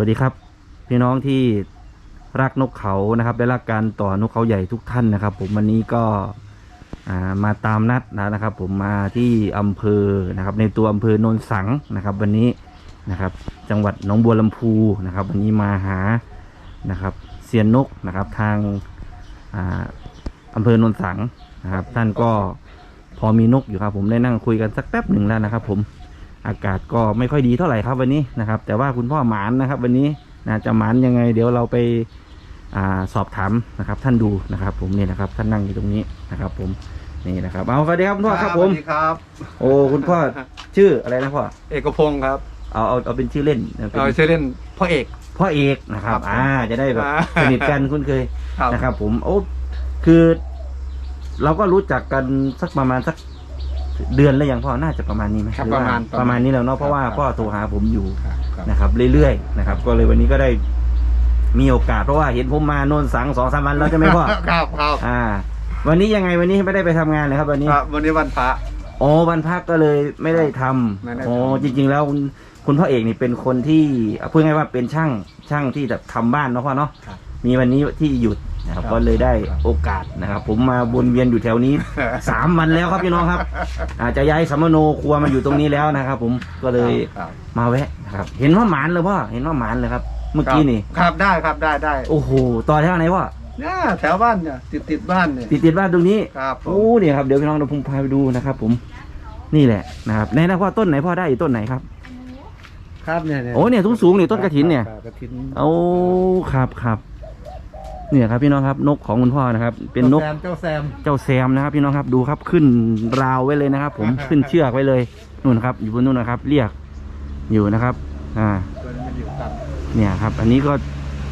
วัสดีครับ พี่น้องที่รักนกเขานะครับและรักการต่อนกเขาใหญ่ทุกท่านนะครับ ผมวันนี้ก็ามาตามนัดนะครับ ผมมาที่อำเภอนะครับ ในตัวอำเภอโนนสังนะครับ วันนี้นะครับ จังหวัดหนองบัวลำพูนะครับ วันนี้มาหานะครับเซียนนกนะครับ ทางอ่าอำเภอโนนสังนะครับ ท่านก็พอมีนกอยู่ครับ ผมได้นั่งคุยกันสักแป๊บหนึ่งแล้วนะครับ ผม อากาศก็ไม่ค่อยดีเท่าไหร่ครับวันนี้นะครับ แต่ว่าคุณพ่อหมานนะครับ วันนี้นะจะหมานยังไง เดี๋ยวเราไปอาสอบถามนะครับ ท่านดูนะครับ ผมนี่นะครับ ท่านนั่งอยู่ตรงนี้นะครับ ผมนี่นะครับเอาสวัสดีครับคุณพ่อครับผมสวัสดีครับ โอ้คุณพ่อชื่ออะไรนะพ่อเอกพงศ์ครับเอาเอาเอาเป็นชื่อเล่นนะเป็นเราชื่อเล่นพ่อเอกพ่อเอกนะครับครับอ่า จะได้แบบอ่าสนิทกันคุ้นเคยครับนะครับ ผมโอ้คือ เราก็รู้จักกันสักประมาณสัก เดือนแล้วยังพ่อน่าจะประมาณนี้ไหมครับหอปว่าระมาณประมาณนี้แล้วเนาะเพราะว่าครับ พ่อโทรหาผมอยู่ครับครับ นะครับเรื่อยๆนะครับ ก็เลยวันนี้ก็ได้มีโอกาสเพราะว่าเห็นผมมาโน่นสังสองสามวันแล้วใช่ไหมพ่อ ครับครับอ่า วันนี้ยังไงวันนี้ไม่ได้ไปทำงานเลยครับวันนี้ ครับวันนี้วันพระ อ๋อวันพักก็เลยไม่ได้ทำไม่ได้ทำ อ๋อจริง ๆ แล้วคุณคุณพ่อเอกนี่เป็นคนที่อะพูดง่ายๆว่าเป็นช่างช่างที่แบบทำบ้านเนาะพ่อเนาะครับ มีวันนี้ที่หยุด นะครับครับ ก็เลยได้ครับโอกาสนะครับ ผมมาวนเวียนอยู่แถวนี้ สามวันแล้วครับพี่น้องครับ อาจจะย้ายสัมมโนครัวมาอยู่ตรงนี้แล้วนะครับ ผมก็เลยครับมาแวะนะครับ เห็นว่าหมานเลยพ่อเห็นว่าหมานเลยครับ เมื่อกี้นี่ ครับได้ครับได้ได้โอ้โหต่อแถวไหนพ่อเนี่ยแถวบ้านเนี่ยติดติดบ้านเนี่ยติดติดบ้านตรงนี้ครับผมโอ้เนี่ยครับเดี๋ยวพี่น้องเราผมพาไปดูนะครับ ผมนี่แหละนะครับในนะพ่อต้นไหนพ่อได้อีกต้นไหนครับ ครับเนี่ยโอ้เนี่ยสูงๆนี่ต้นกระถินเนี่ย ครับกระถิน โอ้ ครับครับ เนี่ยครับพี่น้องครับนกของคุณพ่อนะครับ เป็นนกเจ้าแซมเจ้าแซมเจ้าแซมนะครับ พี่น้องครับดูครับขึ้นราวไว้เลยนะครับ ผมขึ้นเชือกไว้เลยนู่นครับ อยู่บนนู่นนะครับ เรียกอยู่นะครับ อ่าตัวนี้มันอยู่ต่เนี่ยครับ อันนี้ก็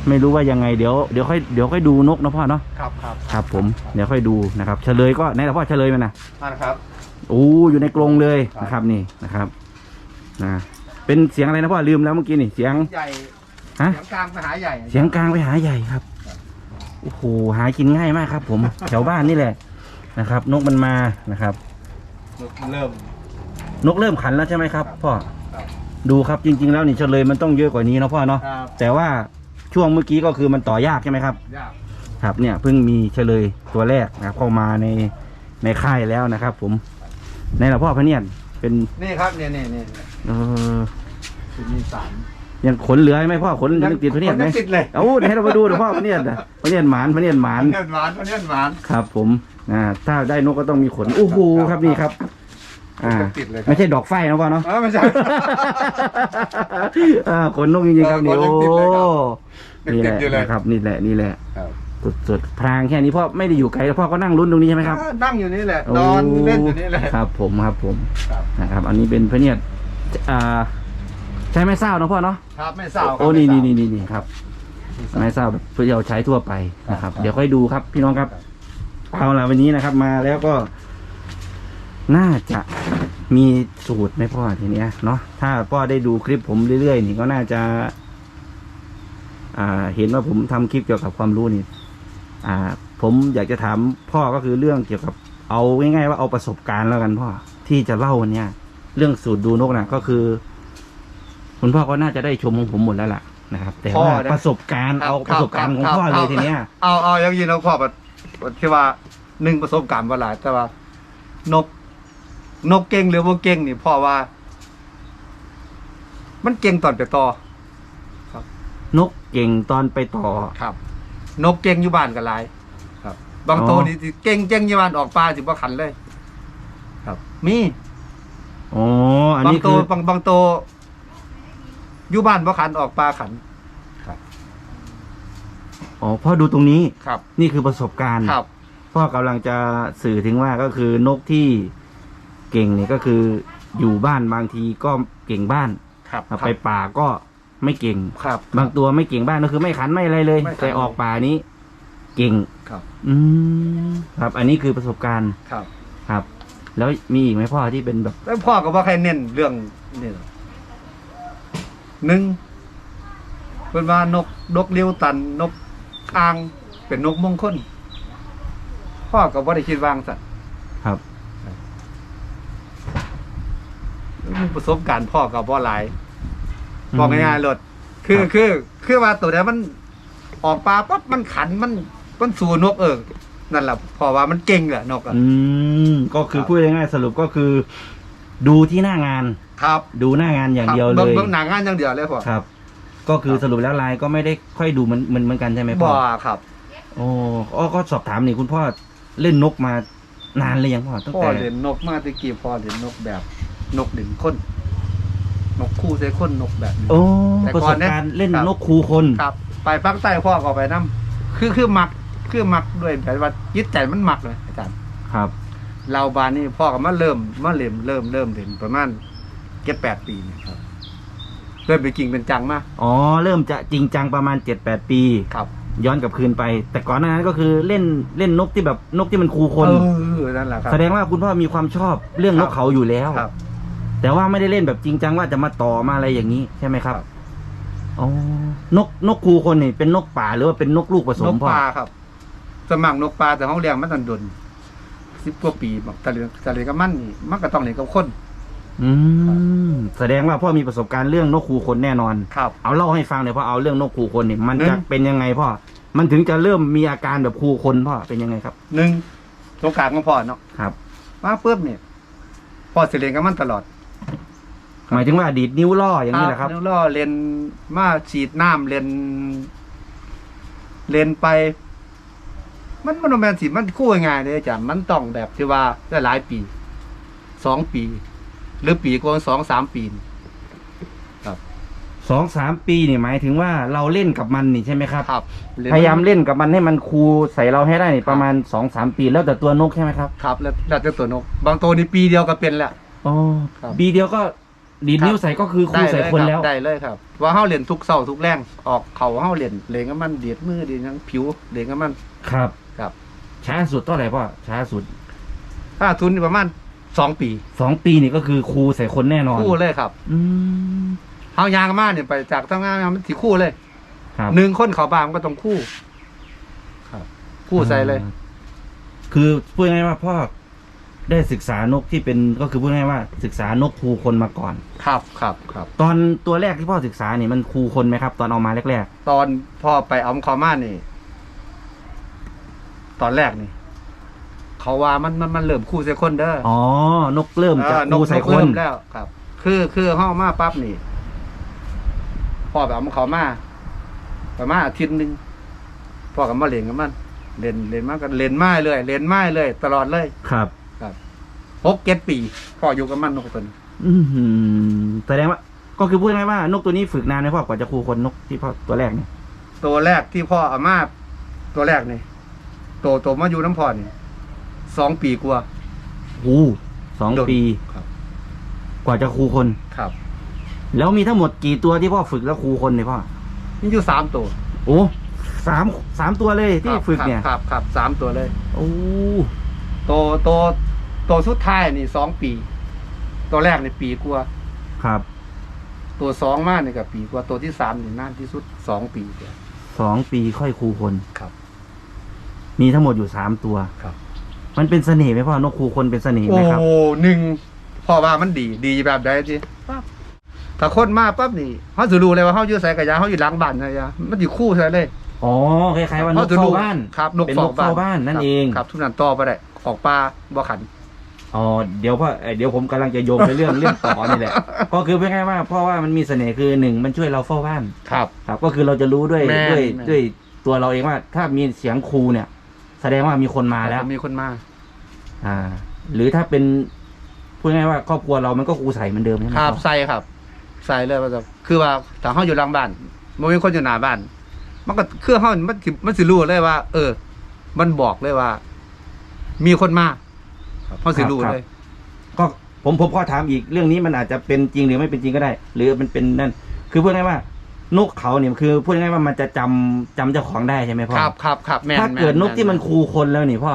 ไม่รู้ว่ายังไงเดี๋ยวเดี๋ยวค่อยเดี๋ยวค่อยดูนกนะพ่อเนาะำครับครับครับผมเดี๋ยวค่อยดูนะครับ เฉลยก็ไหนล่ะพ่อเฉลยมันนะนั่นครับโอ้อยู่ในกรงเลยครับนะครับนี่นะครับนะเป็นเสียงอะไรนะพ่อลืมแล้วเมื่อกี้นี่เสียงใหญ่ฮะเสียงกลางไปหาใหญ่ เสียงกลางไปหาใหญ่ครับ โอ้โหหากินง่ายมากครับ ผม แถวบ้านนี่แหละนะครับ นกมันมานะครับ เริ่ม นกเริ่มขันแล้วใช่ไหมครับพ่อครับ ดูครับจริง ๆ แล้วนี่เฉลยมันต้องเยอะกว่านี้เนาะพ่อเนาะครับ แต่ว่าช่วงเมื่อกี้ก็คือมันต่อยากใช่ไหมครับ ยากครับเนี่ยเพิ่งมีเฉลยตัวแรกนะครับเข้ามาในในค่ายแล้วนะครับ ผมในละพ่อพะเนียนเป็นนี่ครับเนี่ยเนี่ยเนี่ยเออคุณมีสาม ยังขนเหลือไหมพ่อขนยังติดพะเนียนไหมคติดเลยเอ้าเดี๋ยวให้เราไปดูเดี๋ยวพ่อพะเนียนน่ะพะเนียนหมานพะเนียนหมานเนียนหวานเนียนหวานครับ ผมอ่าถ้าได้นกก็ต้องมีขนโอ้โหครับนี่ครับอ่าติดเลยครับไม่ใช่ดอกไฟนะพ่อเนาะเออไม่ใช่อ่าขนนกจริงๆครับนี่เออโอ้ขนยังติดเลยครับนี่แหละติดอยู่เลยนะครับ นี่แหละนี่แหละครับสุดๆพรางแค่นี้พ่อไม่ได้อยู่ไกลพ่อก็นั่งลุ้นตรงนี้ใช่ไหมครับ นั่งอยู่นี่แหละนอนเล่นอยู่นี่แหละครับ ผมครับผมครับนะครับ อันนี้เป็นพระเนียดอ่า ใช้ไม้เศร้านะพ่อเนาะครับไม่เศร้าครับโอ้นี่ไม่นี่เศร้า นี่นี่นี่ครับ ไม้เศร้าแบบเพื่อจะเอาใช้ทั่วไปนะครับ ครับ เดี๋ยวค่อยดูครับ พี่น้องครับ เอาละวันนี้นะครับ มาแล้วก็ น่าจะมีสูตรไหมพ่อทีเนี้ยเนาะถ้าพ่อได้ดูคลิปผมเรื่อยๆนี่ก็น่าจะ อ่า เห็นว่าผมทำคลิปเกี่ยวกับความรู้นี่ อ่า ผมอยากจะถามพ่อก็คือเรื่องเกี่ยวกับ เอาง่ายๆว่าเอาประสบการณ์แล้วกันพ่อที่จะเล่าวันเนี้ยเรื่องสูตรดูนกนะก็คือ คุณพ่อก็น่าจะได้ชมของผมหมดแล้วล่ะนะครับ แต่ว่าประสบการณ์เอาประสบการณ์ของพ่อเลยทีเนี้ย เอาเอาอย่างยินเอาพ่อแบบที่ว่าหนึ่งประสบการณ์ว่าหลาย แต่ว่า นก นกเก่งหรือว่าเก่งนี่พ่อว่า มันเก่งตอนไปต่อ นกเก่งตอนไปต่อ ครับ นกเก่งอยู่บ้านก็หลาย ครับ บางตัวอ๋อ นี่สิเก่งเก่งอยู่บ้านออกปลาสิบ่ขันเลย ครับ มี อ๋ออันบางนี้ตัคืวอ บางบางตัว อยู่บ้านบ่ขันออกปลาขัน อ๋อพ่อดูตรงนี้ครับ นี่คือประสบการณ์ครับ พ่อกำลังจะสื่อถึงว่าก็คือนกที่เก่งเนี่ยก็คืออยู่บ้านบางทีก็เก่งบ้าน ครับเอาไปป่าก็ไม่เก่ง ครับ บางตัวไม่เก่งบ้านก็คือไม่ขันไม่อะไรเลยไม่ขัน แต่ออกป่านี้ เก่ง ครับ อืมครับ อันนี้คือประสบการณ์ครับ ครับ แล้วมีอีกไหมพ่อที่เป็นแบบ แล้วพ่อก็ว่าใครเน้นเรื่องนี่หรอก หนึ่งเป็นว่านกนกเลี้ยวตันนกอ่างเป็นนกมงคลพ่อก็บ่ได้คิดวางสัตว์ครับมีประสบการณ์พ่อก็บ่หลายบอกง่ายๆเลยคคือครับคือคือว่าตัวเนี้ยมันออกปลาปั๊บมันขันมันมันสู่นกเออนั่นแหละเพอว่ามันเก่งแหละนกอะอืมก็คือครับพูดง่ายๆสรุปก็คือ ดูที่หน้างาน ครับดูหน้างานอย่างเดียวครับเลบิ่ยเบิ่งหนังงานอย่างเดียวเลยพ่อ ครับ ก็คือครับ สรุปแล้วลายก็ไม่ได้ค่อยดูเหมันเหมือนเหมือนกันใช่ไหมพ่บ่อครับ โอ้อ้อก็สอบถามนี่คุณพ่อเล่นนกมานานเลยยังพ่อตั้งพ่อแต่เล่นนกมาตะกี้พ่อเล่นนกแบบ นกเล่นคน นกคู่ใส่คนนกแบบนี้โอ้แต่ประก่สอนบเนี่ยการณ์เล่นครับ นกคูคนครับ ไปปักใต้พ่อก็ไปนํคือคือมัก คือมักด้วยแบบว่าจิตใจมันมักเลยอาจารย์ ครับ เราบานนี่พ่อก็มาเริ่มมาเล่มเริ่มเริ่มเล่นประมาณเจ็ดแปดปีเนี่ยครับเริ่มเป็นจริงเป็นจังมากอ๋อ เริ่มจะจริงจังประมาณเจ็ดแปดปี ครับย้อนกลับคืนไป แต่ก่อนหน้านั้นก็คือเล่นเล่นนกที่แบบนกที่มันคูคน เออนั่นแหละครับ แสดงว่าคุณพ่อมีความชอบเรื่องครันบกเขาอยู่แล้ว ครับ แต่ว่าไม่ได้เล่นแบบจริงจังว่าจะมาต่อมาอะไรอย่างนี้ใช่ไหมครับครับ อ๋อนกนกคูคนนี่เป็นนกป่าหรือว่าเป็นนกลูกผสนมกพ่อปลาครับสมัครนกปลาแต่ห้องเลี้ยงมันตันดน สิบกว่าปีบอกทะเลทะเลก็มันนี่มันก็ต้องเลี้ยงกับคน อืมแสดงว่าพ่อมีประสบการณ์เรื่องนกคูคนแน่นอน ครับ เอาเล่าให้ฟังหน่อยพ่อเอาเรื่องนกคูคนนี่มันหนึ่จะงเป็นยังไงพ่อมันถึงจะเริ่มมีอาการแบบคูคนพ่อเป็นยังไงครับหนึ่งสงกรารของพ่อเนาะครับมาปุ๊บเนี่ยพ่อสิเลี้ยงกับมันตลอดหมายถึงว่าดีดนิ้วล่ออย่างนี้แหละครับ แล้วล่อเรียนมาฉีดน้ำเรียนเรียนไป มันมันบ่แมนสิมันคู่ง่ายๆเลยอาจารย์มันต้องแบบที่ว่าได้หลายปีสองปี หรือปีกว่าสองสามปีนี่สองสามปีนี่หมายถึงว่าเราเล่นกับมันนี่ใช่ไหมครับ ครับพยายามเล่นกับมันให้มันคูใส่เราให้ได้นี่ครับ ประมาณสองสามปีแล้วแต่ตัวนกใช่ไหมครับครับ แล้วแล้วแต่ตัวนก บางตัวนี่ปีเดียวก็เป็นแล้ว อ๋อครับปีเดียวก็ดีดครับนิ้วใส่ก็คือคูใส่คนรับแล้วได้เลยครับ ว่าเฮาเรียนทุกเสาร์ทุกแรงออกเขาเฮาเรียนเรียนกับมันเดียดมือเดียดหยังผิวเรียนกับมัน ครับครับ ช้าสุดเท่าไหร่พ่อช้าสุดถ้าทุนนี่ประมาณสองปีสองปีนี่ก็คือคูใส่คนแน่นอนคู่เลยครับอืมเฮายางมาเนี่ยไปจากทำงานมามันสิคู่เลยครับหนึ่งคนเขาบางก็ต้องคู่ ครับ คู่ใส่เลยอ่าคือพูดง่ายๆว่าพ่อได้ศึกษานกที่เป็นก็คือพูดง่ายๆว่า ศึกษานกคูคนมาก่อน ครับครับครับ ตอนตัวแรกที่พ่อศึกษานี่มันคูคนไหมครับ ตอนเอามาแรกตอนพ่อไปเอาคอมานี่ ตอนแรกนี่เขาว่ามันมันมันเริ่มคู่ใส่คนเด้อๆอ๋อนกเริ่มจะเออนคูกใส่นกคนเริ่มแล้วครับ คือคือห้ามาปั๊บนี่พ่อไปเอาเขามาประมาณอาทิตย์หนึ่งพ่อกับมาเล่นกับมันเล่นเล่นมากกันเล่นไม้เลยเล่นไม้เลย ตลอดเลยครับหกเจ็ดปีพ่ออยู่กับมันนกตัวนี้อือหือแสดงว่า ก็คือพูดง่ายๆว่า นกตัวนี้ฝึกนานไหมพ่อกว่าจะคูคนนกที่พ่อตัวแรกเนี่ยตัวแรกที่พ่อเอามาตัวแรกนี่ ตัวตัวมาอยู่น้ำพ่อนี่สองปีกว่าโอ้สองโดน ปี ครับ กว่าจะคูคน ครับแล้วมีทั้งหมดกี่ตัวที่พ่อฝึกแล้วคูคนเนี่ยพ่อนี่อยู่สามตัวโอ้สามสามตัวเลยที่ครับฝึกเนี่ยครับครับสามตัวเลยโอ้ตัวตัวตัวสุดท้ายนี่สองปี ตัวแรกนี่ปีกว่าครับตัวสองมากนี่กับปีกว่าตัวที่สามนี่นานที่สุดสองปีกว่าสองปีค่อยคูคน ครับ มีทั้งหมดอยู่สามตัวครับ มันเป็นเสน่ห์ไหมพ่อนกคูคนเป็นเสน่ห์โอ้ไหมครับหนึ่งพ่อว่ามันดีดีแบบใดจีปั๊บถ้าคนมาปั๊บนี่เขาจะรู้เลยว่าเขาอยู่ใส่กระยาเขาอยู่หลังบ้านนะยะมันอยู่คู่ใส่เลยอ๋อคล้ายๆว่านเขากจะเฝ้ารู้บ้านครับนกเป็นเฝ้านกเฝ้าบ้านนั่นเองครับทุกนั้นต่อไปได้ออกปลาบ่ขัน อ๋อเดี๋ยวพ่อเอ่อเดี๋ยวผมกำลังจะโยงไปเรื่อง เรื่องต่อนี่แหละก็คือเป็นไงว่าเพราะว่ามันมีเสน่ห์คือหนึ่งมันช่วยเราเฝ้าบ้าน ครับ ครับก็คือเราจะรู้ด้วยแม่นด้วยแม่น ด้วยตัวเราเองว่า ถ้ามีเสียงครูเนี่ย แสดงว่ามีคนมาแล้ว มีคนมา อ่า หรือถ้าเป็นพูดง่ายๆว่าครอบครัวเรามันก็ครูใส่เหมือนเดิมใช่ไหมครับพ่อใส่ครับ ใส่เลยว่าจะคือว่าถ้าเขาอยู่หลังบ้านมันมีคนอยู่หน้าบ้าน มันก็คือเขามันสิมันสิรู้เลยว่า เออ มันบอกเลยว่า มีคนมาเขาสิรู้เลย ก็ผมผมขอถามอีกเรื่องนี้มันอาจจะเป็นจริงหรือไม่เป็นจริงก็ได้ หรือมันเป็นนั่น คือพูดง่ายๆว่า นกเขาเนี่ยคือพูดง่ายๆว่ามันจะจำจำเจ้าของได้ใช่ไหมพ่อครับครับครับแม่นถ้าเกิดแนกที่มันคูคนแล้วนี่พ่อ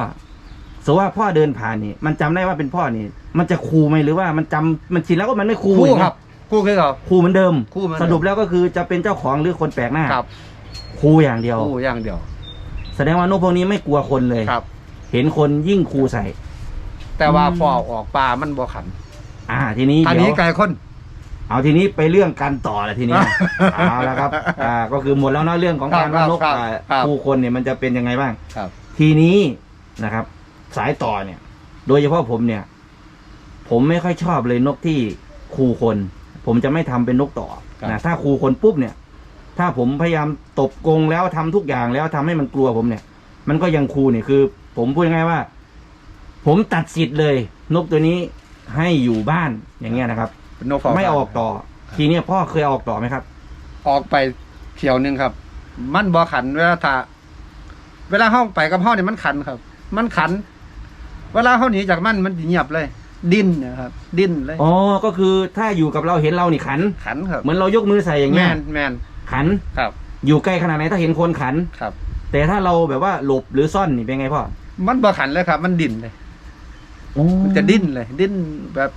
สมมติว่าพ่อเดินผ่านนี่มันจำได้ว่าเป็นพ่อนี่ มันจะคูไหมหรือว่ามันจำมันชินแล้วก็มันไม่คูคู่อย่างคเงี้รัยบคู่คือเขา คูเหมือนเดิม คู่เหมือนสเดิมรุปแล้วก็คือจะเป็นเจ้าของหรือคนแปลกหน้าครับคูอย่างเดียว คู่อย่างเดียวแสดงว่านกพวกนี้ไม่กลัวคนเลย ครับ เห็นคนยิ่งคูใส่ แต่ว่าอืมพอออกปลามันบ่ขันอ่า ทีนี้อันเดี๋นี้ยวไก่คน เอาทีนี้ไปเรื่องการต่อละทีนี้ เอาละครับอ่าก็คือหมดแล้วเนาะเรื่องของการว่านกครับอ่าครับคู่คนเนี่ยมันจะเป็นยังไงบ้าง ครับ ทีนี้นะครับ สายต่อเนี่ย โดยเฉพาะผมเนี่ย ผมไม่ค่อยชอบเลยนกที่คู่คน ผมจะไม่ทำเป็นนกต่อครับ นะถ้าคู่คนปุ๊บเนี่ย ถ้าผมพยายามตบกรงแล้วทำทุกอย่างแล้วทำให้มันกลัวผมเนี่ย มันก็ยังคูเนี่ยคือ ผมพูดง่ายๆว่า ผมตัดสิทธิ์เลย นกตัวนี้ให้อยู่บ้านอย่างเงี้ยนะครับ เป็นนกเฝ้าไม่บ้านออกต่อ ทีเนี้ยพ่อเคยเอาออกต่อไหมครับ ออกไปเที่ยวหนึงครับ มันบ่ขันเวลาถ้าเวลาเฮาไปกับเฮาเนี่ยมันขันครับ มันขัน เวลาเฮาหนีจากมันมันสิเงียบเลย ดิ้นนะครับ ดิ้นเลยอ๋อ ก็คือถ้าอยู่กับเราเห็นเรานี่ขัน ขันครับเหมือนเรายกมือใส่อย่างแมเงี้ยนแมนขันครับ อยู่ใกล้ขนาดไหนถ้าเห็นคนขัน ครับ แต่ถ้าเราแบบว่าหลบหรือซ่อนนี่เป็นไงพ่อมันบ่ขันเลยครับ มันดิ้นเลยโอ้มันจะดิ้นเลย ดิ้นแบบ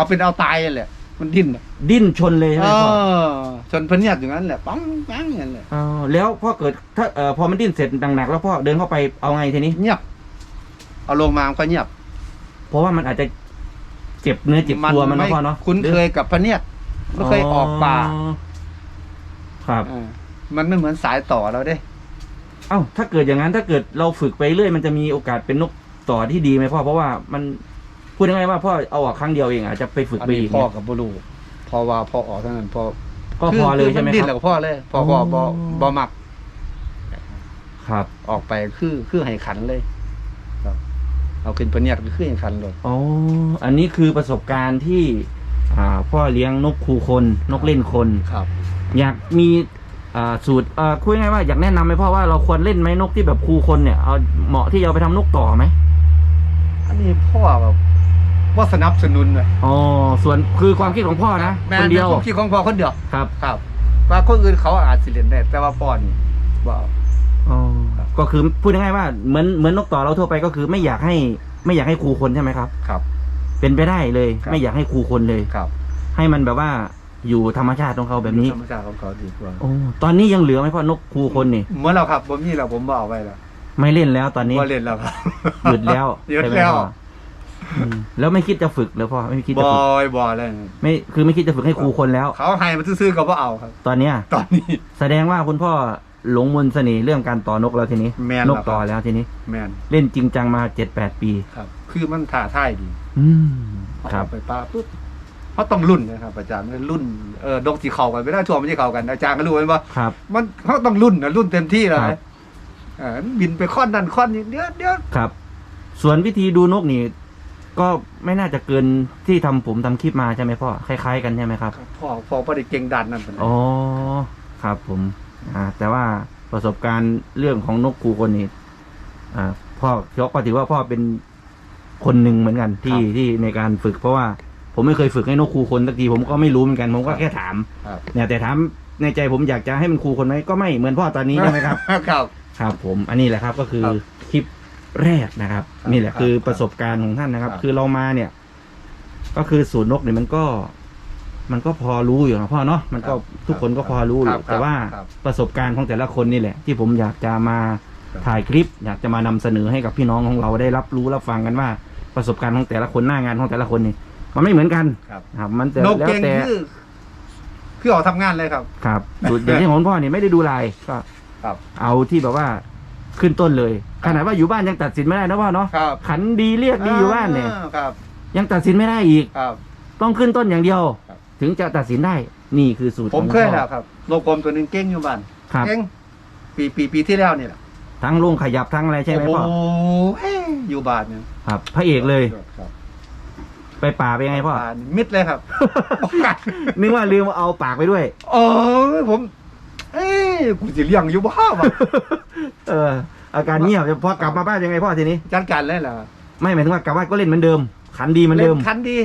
เอาเป็นเอาตายเลยมันดิ้นอะดิ้นชนเลยใช่ไหเอมพ่ออจนเพนเนียดอย่างนั้นแหละปังปังอย่างนั้นแหละอ๋อแล้วพ่อเกิดถ้าเอ่อพอมันดิ้นเสร็จหนักๆแล้วพ่อเดินเข้าไปเอาไงทีนี้ เงียบ เอาลงมามันก็เงียบ เพราะว่ามันอาจจะเจ็บเนื้อเจ็บตัวมันเนอะพ่อเนาะคุ้นเคยกับพะเนียดไม่เคยออกป่าครับามันไม่เหมือนสายต่อเราเด้ เอ้าถ้าเกิดอย่างนั้นถ้าเกิดเราฝึกไปเรื่อยมันจะมีโอกาสเป็นนกต่อที่ดีไหมพ่อเพราะว่ามัน พูดง่ายๆว่าพ่อเอาออกครั้งเดียวเองอาจจะไปฝึกอันไปนี้อีกพ่อเนี่ยกับบุรูพอว่าพ่อออกเท่านั้นพ่อก็พอเลยใช่ไหมนดิ้นคแล้วรับก็พ่อเลยพ่อพ่ออ๋อบ่บ่มักครับออกไปคือคือให้ขันเลยครับเอาขึ้นพะเนียดก็คือให้ขันเลยอ๋ออันนี้คือประสบการณ์ที่ อ่า พ่อเลี้ยงนกคูคนนกเล่นคน ครับ อยากมีอ่าสูตรอ่าคุยง่ายๆว่าอยากแนะนำไหมพ่อว่าเราควรเล่นไหมนกที่แบบคูคนเนี่ยเอาเหมาะที่จะเอาไปทำนกต่อไหม อันนี้พ่อแบบ ว่าสนับสนุนเลยอ๋อส่วนคือความคิดของพ่อนะแม่คนนเดียวป็ความคิดของพ่อคนเดียวครับครับ ว่าคนอื่นเขาอาจสิเล่นได้แต่ว่าพ่อนี่ว่าอ๋อครับก็คือพูดง่ายๆว่าเหมือนเหมือนนกต่อเราทั่วไปก็คือไม่อยากให้ไม่อยากให้คูคนใช่ไหมครับ ครับ เป็นไปได้เลยครับไม่อยากให้คูคนเลยครับ ให้มันแบบว่าอยู่ธรรมชาติของเขาแบบนี้ธรรมชาติของเขาดีกว่าโอ้ตอนนี้ยังเหลือไหมพ่อนกคูคนนี่เมื่อเราครับผมมีแล้วผมบ่เอาไว้แล้วไม่เล่นแล้วตอนนี้บ่เล่นแล้วครับหยุดแล้วหยุดใช่ไหมแล้วพ่ออืม แล้วไม่คิดจะฝึกเลยพ่อไม่คิดจะบ่ฝึกอยบ่เลยไม่คือไม่คิดจะฝึกให้ครูคนแล้ว เขาให้มันซื่อๆก็บ่เอาครับ ตอนเนี้ย ตอนนี้ แสดงว่าคุณพ่อหลงมนต์เสน่ห์เรื่องการต่อนกแล้วทีนี้แม่นนแล้วกครับต่อแล้วทีนี้ แมนเล่นจริงจังมาเจ็ดแปดปี ครับ คือมันถ่าท่ายดีอืมครับ เอาไปป้าปุ๊บเขาต้องรุ่นนะครับอาจารย์รุ่นเออดกสีเข่ากันไม่ได้ทั่วไม่ใช่เข่ากันอาจารย์ก็รู้ไหมว่า ครับ มันเขาต้องรุ่นนะรุ่นเต็มที่เลยครับเออบินไปค้อนนั่นค้อนนี้เดี๋ยวเดี๋ยวครับ ส่วนวิธีดูนกนี่ ก็ไม่น่าจะเกินที่ทำผมทำคลิปมาใช่ไหมพ่อคล้ายๆกันใช่ไหมครับ พ่อพ่อพอได้เก่งดันนั่นเป็นอ๋อครับผมอ่าแต่ว่าประสบการณ์เรื่องของนกครูคนนี้อ่าพ่อยกก็ถือว่าพ่อเป็นคนหนึ่งเหมือนกันที่ที่ในการฝึก เพราะว่าผมไม่เคยฝึกให้นกครูคนสักทีผมก็ไม่รู้เหมือนกันผมก็แค่ถาม ครับเนี่ยแต่ถามในใจผมอยากจะให้มันครูคนไหมก็ไม่เหมือนพ่อตอนนี้ใช่ไหมครับ ครับ ครับผมอันนี้แหละครับก็คือครับ คลิป แรกนะครับ ครับนี่แหละครับคือประสบการณ์ของท่านนะครับ ครับ คือเรามาเนี่ย ก็คือศูนย์นกเนี่ยมันก็ มันก็พอรู้อยู่นะพ่อเนาะมันก็ทุกคนก็พอรู้อคยู่บแต่ว่าครับ ประสบการณ์ของแต่ละคนนี่แหละ ที่ผมอยากจะมาครับ ถ่ายคลิป อยากจะมานำเสนอให้กับพี่น้องของเราได้รับรู้รับฟังกันว่า ประสบการณ์ของแต่ละคนหน้างานของแต่ละคนนี่มันไม่เหมือนกันครับครับ มันจะนกแล้วเก่งแต่คือคือออกทำงานเลยครับ ครับส่วนอย่างที่ของพ่อเนี่ยไม่ได้ดูลายก็ ครับ เอาที่แบบว่า ขึ้นต้นเลย ขนาดว่าอยู่บ้านยังตัดสินไม่ได้นะพ่อเนาะครับขันดีเรียกดีอยู่บ้านเนี่ยอ่ครับยังตัดสินไม่ได้อีกครับ ต้องขึ้นต้นอย่างเดียว ครับ ถึงจะตัดสินได้นี่คือสูตรผมของเคยพ่อแล้วครับนกกลมตัวหนึ่งเก่งอยู่บ้านครับ เก่งปีปีปีที่แล้วนี่แหละทั้งลงขยับทั้งอะไรใช่ไหมพ่อโอ้โหเอ้ยอยู่บ้านเนี่ยครับ พระเอกเลยครับไปป่าไปยังไงพ่อ บ้านมิดเลยครับ นึกว่าลืมเอาปากไปด้วย โอ้ยผม เอ้ยกูจะเลี้ยงอยู่บ้าว่ะเออ อาการเงียบพอกลับมาบ้านยังไงพ่อทีนี้ จัดการเลยเหรอไม่หมายถึงว่ากลับบ้านก็เล่นเหมือนเดิม ขันดีเหมือนเดิม ล่คันดี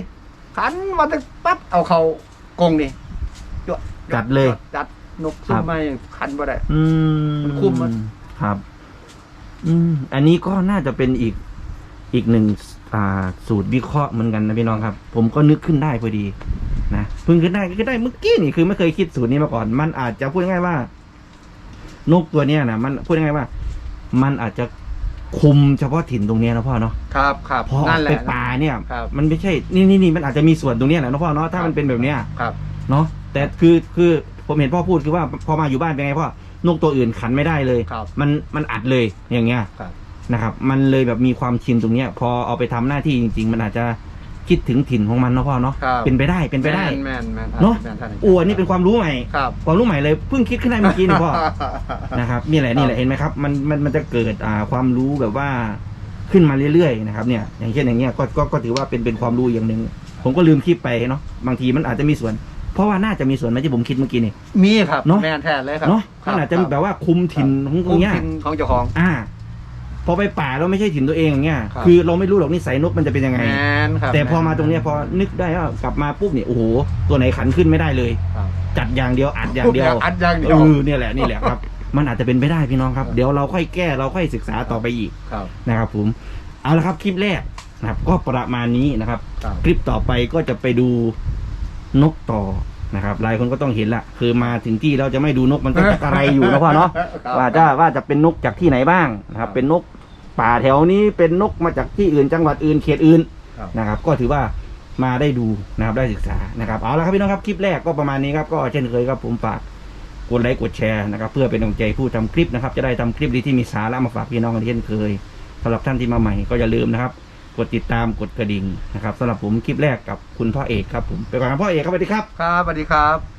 ขันมาตั้งปั๊บเอาเขากงนี่จัดเลย จัดนกครัซุ่บมไม่ขันบ่ได้ อืมมันคุ้มมันครับ อืม อันนี้ก็น่าจะเป็นอีกอีกหนึ่งอ่าสูตรวิเคราะห์เหมือนกันนะพี่น้องครับ ผมก็นึกขึ้นได้พอดี นะเพิ่งขึ้นได้ก็ได้เมื่อกี้นี่คือไม่เคยคิดสูตรนี้มาก่อน มันอาจจะพูดง่ายๆว่า นกตัวเนี้ยนะมันพูดง่ายๆว่า มันอาจจะคุมเฉพาะถิ่นตรงเนี้ยนะพ่อเนาะครับครับพอออนั่กนแหไปละ ป่าเนี่ย ครับมันไม่ใช่ นี่นี่นี่มันอาจจะมีส่วนตรงเนี้ยแหละนะพ่อเนาะถ้ามันเป็นแบบเนี้ยครับ เนาะแต่คือคือผมเห็นพ่อพูดคือว่าพอมาอยู่บ้านเป็นไงพ่อนกตัวอื่นขันไม่ได้เลย ครับ มันมันอัดเลยอย่างเงี้ยครับ นะครับ มันเลยแบบมีความชินตรงเนี้ย พอเอาไปทำหน้าที่จริง ๆ มันอาจจะ คิดถึงถิ่นของมันเนาะพ่อเนาะครับ เป็นไปได้เป็นไปได้ แม่นแม่นแม่นเนาะแม่ท่อ้วนนี่เป็นความรู้ใหม่ ครับ ความรู้ใหม่เลยเพิ่งคิดขึ้นได้เมื่อกี้นี่พ่อ นะครับนี่แหละนี่แหละเห็นไหมครับมันมันมันจะเกิดอ่าความรู้แบบว่าขึ้นมาเรื่อยๆนะครับเนี่ยอย่างเช่นอย่างเงี้ยก็ก็ก็ถือว่าเป็นเป็นความรู้อย่างหนึ่งผมก็ลืมคิดไปเนาะบางทีมันอาจจะมีส่วน เพราะว่าน่าจะมีส่วนไหมที่ผมคิดเมื่อกี้นี่ มีครับเนาะแม่นแท้เลยครับเนาะครัมันอาจจะแบบว่าคุมถิ่นของตรงเนี้ย คุมถิ่นของเจ้าของ อ่า พอไปป่าเราไม่ใช่ถิ่นตัวเองอย่างเงี้ยครับ คือเราไม่รู้หรอกนิสัยนกมันจะเป็นยังไง แม่นครับแต่พอมาตรงเนี้ยพอนึกได้ว่ากลับมาปุ๊บเนี่ยโอ้โหตัวไหนขันขึ้นไม่ได้เลย ครับจัดอย่างเดียวอัดอย่างเดียว อัดอย่างเดีเอยว อเนี่ยแหละนี่แหละครับ มันอาจจะเป็นไปได้พี่น้องครับ เดี๋ยวเราค่อยแก้เราค่อยศึกษาต่อไปอีกครับ นะครับผมเอาละครับคลิปแรกนะครับ ก็ประมาณนี้นะครับ ครับ คลิปต่อไปก็จะไปดูนกต่อ นะครับหลายคนก็ต้องเห็นละคือมาถึงที่เราจะไม่ดูนกมันก็จะกระไรอยู่นะพ่อเนาะครับว่าจะว่าจะเป็นนกจากที่ไหนบ้างนะคครัรับบเป็นนกป่าแถวนี้เป็นนกมาจากที่อื่นจังหวัดอื่นเขตอื่นครับนะครับ ก็ถือว่ามาได้ดูนะครับได้ศึกษานะครับเอาละครับพี่น้องครับคลิปแรกก็ประมาณนี้ครับก็เช่นเคยครับผมฝากกดไลค์กดแชร์นะครับ เพื่อเป็นกำลังใจผู้ทำคลิปนะครับ จะได้ทำคลิปดีที่มีสาระมาฝากพี่น้องกันเช่นเคยสำหรับท่านที่มาใหม่ก็อย่าลืมนะครับ กดติดตามกดกระดิ่งนะครับสำหรับผมคลิปแรกกับคุณพ่อเอกครับผมไปก่อนครับพ่อเอกครับสวัสดีครับ ครับสวัสดีครับ